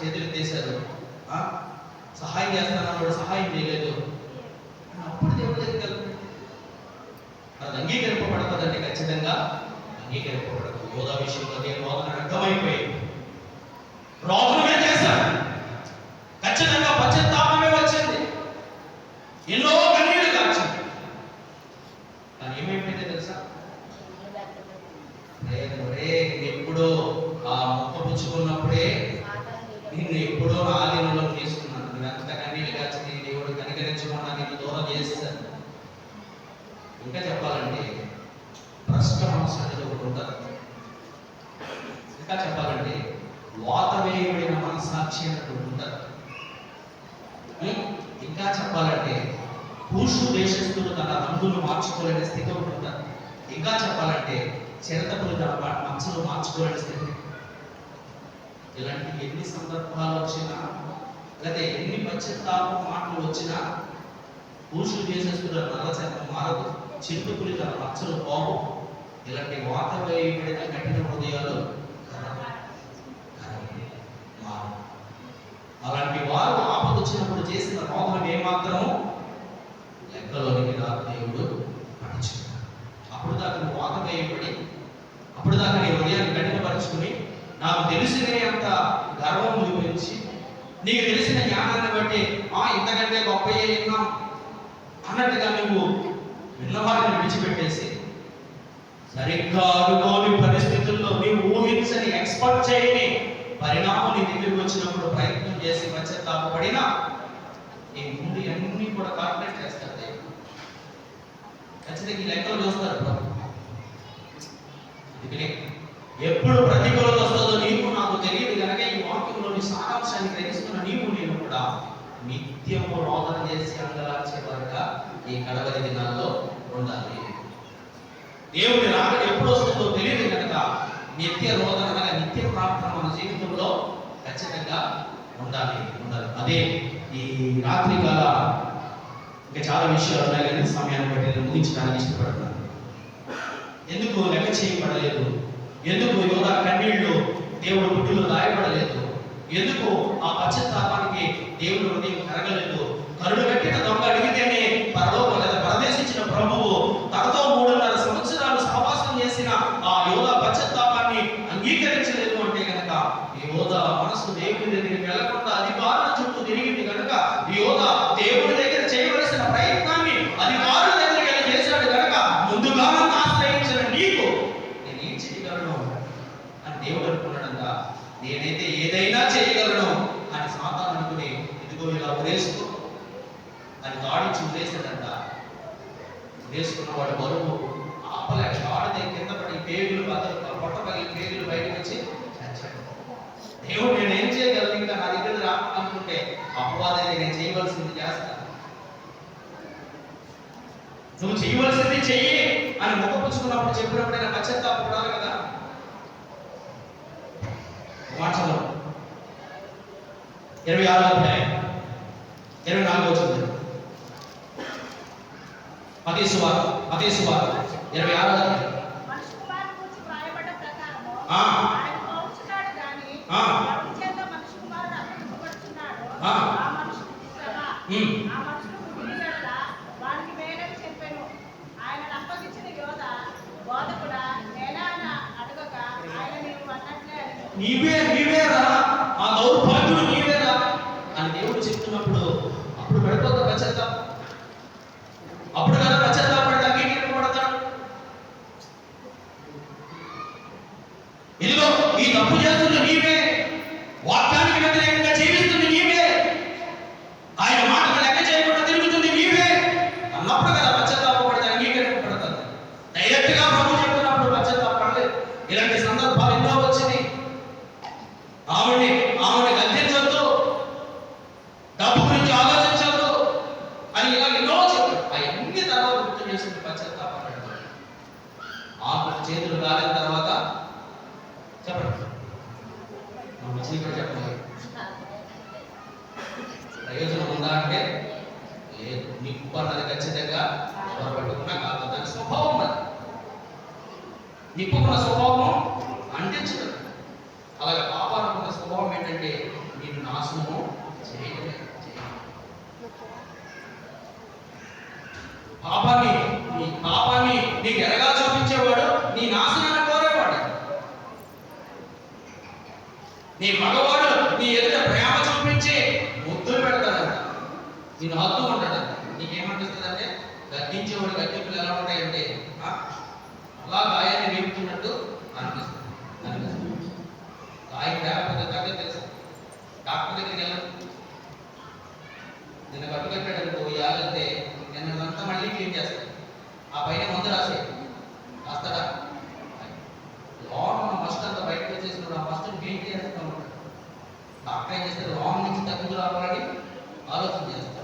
చేతులు తీశారు సహాయం చేస్తానని కూడా సహాయం చేయలేదు. అప్పుడు దేవుడి దగ్గరికి వెళ్తుంది అది అంగీకరింపబడుతుందంటే ఖచ్చితంగా. అంగీకరింపబడదు. యోధా విషయంలో నేను రోదన అర్థమైపోయింది రోదనమే చేశాడు ఖచ్చితంగా పశ్చాత్తాపమే వచ్చింది ఎన్నో కన్నీళ్ళు కాచింది కానీ ఏమైపోయిందో తెలుసా నేను రే ఎప్పుడో ఆ మొక్క పుచ్చుకున్నప్పుడే నిన్ను ఎప్పుడో నా ఆధీనంలో తీసుకున్నాను నువ్వు ఎంత కన్నీళ్ళు కాచింది దేవుడు కనికరించకుండా నిన్ను దూరం చేసేసాను ఇంకా చెప్పాలంటే భ్రష్ట మనసు అనేది ఒకటి ఉంటారు ఇంకా చెప్పాలంటే వాత వేయబడిన మనసాక్షి అనేది ఒకటి ఉంటారు ఇంకా చెప్పాలంటే పురుషు దేశస్తులు తన రంగులు మార్చుకోలేని స్థితి ఒకటి ఉంటారు ఇంకా చెప్పాలంటే చిరతపులు తన మనసులు మార్చుకోలేని స్థితి. ఇలాంటి ఎన్ని సందర్భాలు వచ్చినా లేదా ఎన్ని పశ్చాత్తాప మాటలు వచ్చినా పురుషులు చేసేస్తున్న శాతం మారదు. చిరుతపులి తన మచ్చలు పోవు ఇలాంటి వాత వేయబడిన కఠిన హృదయాలు అలాంటి వారు ఆపద వచ్చినప్పుడు చేసిన రోగం ఏమాత్రం లెక్కలోనికి రాదు దేవుడు పట్టించుకున్నాడు అప్పుడు దాకా నువ్వు వాత వేయబడి అప్పుడు దాకా నీ హృదయాన్ని కఠినపరుచుకుని నాకు తెలిసినే అంత గర్వం చూపించి నీకు తెలిసిన జ్ఞానాన్ని బట్టి ఆ ఇంతకంటే గొప్ప విన్నాం అన్నట్టుగా నువ్వు పిల్లవాడిని విడిచిపెట్టేసి సరిగ్గా అనుకోని పరిస్థితుల్లో నీవు ఊహించని ఎక్స్పర్ట్ చేయని పరిణామం నీ దగ్గరికి వచ్చినప్పుడు ప్రయత్నం చేసి పశ్చాత్తాపడినా నీ ముందు అన్ని కూడా కాల్కులేట్ చేస్తారు దేవుడు. ఖచ్చితంగా ఈ లెక్కలు చూస్తారు ప్రభు అందుకనే ఎప్పుడు ప్రతికూలత వస్తుందో నీకు నాకు తెలియదు కనుక ఈ వాక్యంలోని సారాంశాన్ని గ్రహిస్తున్న నీవు నేను కూడా నిత్యము రోదన చేసి అంగలార్చే వారుగా ఈ కడవరి దినాల్లో ఉండాలి దేవుని రాక ఎప్పుడు వస్తుందో తెలియదు కనుక నిత్య రోదన అనగా నిత్య ప్రార్థన మన జీవితంలో ఖచ్చితంగా ఉండాలి ఉండాలి. అదే ఈ రాత్రి కాల ఇంకా చాలా విషయాలు ఉన్నాయి కానీ సమయాన్ని బట్టి నేను ముగించడానికి ఇష్టపడుతున్నాను ఎందుకు లెక్క చేయబడలేదు? ఎందుకు యువత కన్నీళ్ళు దేవుడు పుట్టులో రాయబడలేదు? ఎందుకు ఆ పశ్చాత్తాపానికి దేవుడు హృదయం కరగలేదు? కరుడు కట్టిన దొంగ అడిగితేనే పరలోకం లేదా పరదేశించిన ప్రభువు తనతో మూడున్నర సంవత్సరాలు సహవాసం చేసిన ఆ యోధ పశ్చాత్తాపాన్ని అంగీకరించలేదు అంటే కనుక ఈ యోధ మనసు దేవుని దగ్గరికి వెళ్ళకుండా అధికారుల చుట్టూ తిరిగింది కనుక ఈ యోధ దేవుడి దగ్గర చేయవలసిన ప్రయత్నాన్ని అధికారుల దగ్గర వెళ్ళి చేశాడు కనుక ముందుగా ఆశ్రయించిన నీకు నేను ఏం చేయగలను? అని దేవుడు అనుకున్నాడంట. నేనైతే ఏదైనా చేయగలను అని సాతాను అనుకుని ఇదిగో ఇలా ఉరేసుకో అని దాడించి ఉరేసాడంట ఉరేసుకున్న వాడు బరువు ఆపలేక తాడితే కింద పడి పేగులు బద్దలు పొట్ట పగిలి పేగులు బయటకు వచ్చి చచ్చాడు దేవుడు నేను ఏం చేయగలను ఇంకా నా దగ్గర రా అనుకుంటే అపవాదాన్ని నేను చేయవలసింది చేస్తాను నువ్వు చేయవలసింది చెయ్యి అని ముఖపుచ్చుకున్నప్పుడు చెప్పినప్పుడు నేను పశ్చాత్తాపడాలి కదా? మాటలు ఇరవై ఆరో అధ్యాయం. ఇరవై నాలుగో చదువు మతేశ్వార్ మతేశ్వార్ ఇరవై ఆరో అధ్యాయం. ఆ. నీవే నీవేరా ఆ దౌర్భాగ్యుడు నీవేరా అని దేవుడు చెప్తున్నప్పుడు అప్పుడు పడిపోతా పశ్చాత్తాపం అప్పుడు కదా పశ్చాత్తాపడి అంగీకరింపబడతాడు ఇదిగో ఈ తప్పు చేస్తున్న నీవే వాక్యానికి వ్యతిరేకంగా జీవిస్తుంది నీవే ఆయన మాటలు లెక్క చేయకుండా తిరుగుతుంది నీవే అన్నప్పుడు కదా పశ్చాత్తాపడితే అంగీకరింపబడతాడు డైరెక్ట్గా ప్రభు చెప్తున్నప్పుడు పశ్చాత్తాపడలేదు ఇలాంటి సందర్భాలు ఎన్నో వచ్చినాయి ఆవిడ్ని ఆవిడ గద్దించొద్దు డబ్బు గురించి ఆలోచించొద్దు అని ఇలా ఎన్నో చెప్పాడు అవన్నీ తర్వాత గుర్తు చేసుకుని పశ్చాత్తాపడ్డాడు ఆకు చేతులు కాలిన తర్వాత చెప్పండి మా చీకటి చెప్పండి ప్రయోజనం ఉందా అంటే లేదు. నిప్పు అన్నది ఖచ్చితంగా పొరపట్టుకున్నా కాదు దాని స్వభావం అది. నిప్పుకున్న స్వభావం అంటించదు. అలాగే పాపానికి ఉన్న స్వభావం ఏంటంటే నేను నాశనము చేయడమే పాపాన్ని నీ పాపాన్ని నీకు ఎరగాల్సిన నీ మగవాడు నీ ఎదుట ప్రేమ చూపించి ముద్దులు పెడతాడంట. నేను హద్దు ఉంటాడంట. నీకేమనిపిస్తుందంటే గద్దించేవాడు గద్దింపులు ఎలా ఉంటాయంటే అలా గాయాన్ని వీపుతున్నట్టు అనిపిస్తుంది. అనిపిస్తుంది. గాయం లేకపోతే తగ్గ తెలుసు? డాక్టర్ దగ్గరికి వెళ్ళను. నిన్న కట్టుకట్టాడు అనుకో నిన్న అంతా మళ్ళీ క్లీన్ చేస్తాడు. ఆ పైన మందు రాసే రాస్తాడా? లోన్ అంతా బయటకు వచ్చేసినప్పుడు ఆ మస్ట్ క్లీన్ చేస్తూ ఉంటాడు డాక్టర్ ఏం చేస్తారు లాంగ్ నుంచి తగ్గుతూ రావాలని ఆలోచన చేస్తారు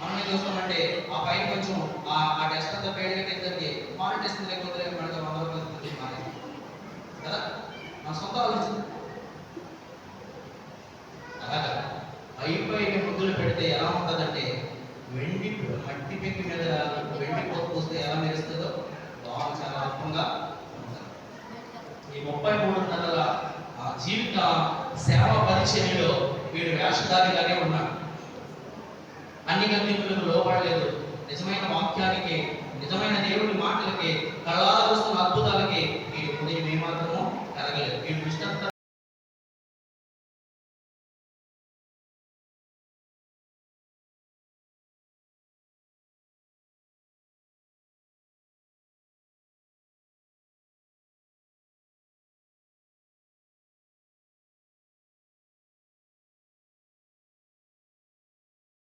మనం ఏం చూస్తామంటే ఆ పైన కొంచెం ఆ ఆ టెస్ట్ అంతా పేరు కట్టేసరికి మాల్ టెస్ట్ లేకపోతే మనకి వంద రూపాయలు ఇస్తుంది మానేసి. కదా? మన సొంత ఆలోచన. అలాగా? పై పైన ముద్దులు పెడితే ఎలా ఉంటుందంటే వెండి మట్టి పెంకి మీద వెండి పొత్తు ఎలా మెరుస్తుందో బాగా చాలా అల్పంగా ఈ ముప్పై మూడు నెలల ఆ జీవిత సేవ పరిచర్యలో వీడు వేషధారిగానే ఉన్నాడు. అన్ని గంతింపులకు లోపడలేదు నిజమైన వాక్యానికి నిజమైన దేవుడి మాటలకి కళ్ళారా చూస్తున్న అద్భుతాలకి వీడి హృదయం ఏమాత్రమో కలగలేదు. వీడు విష్ణంతా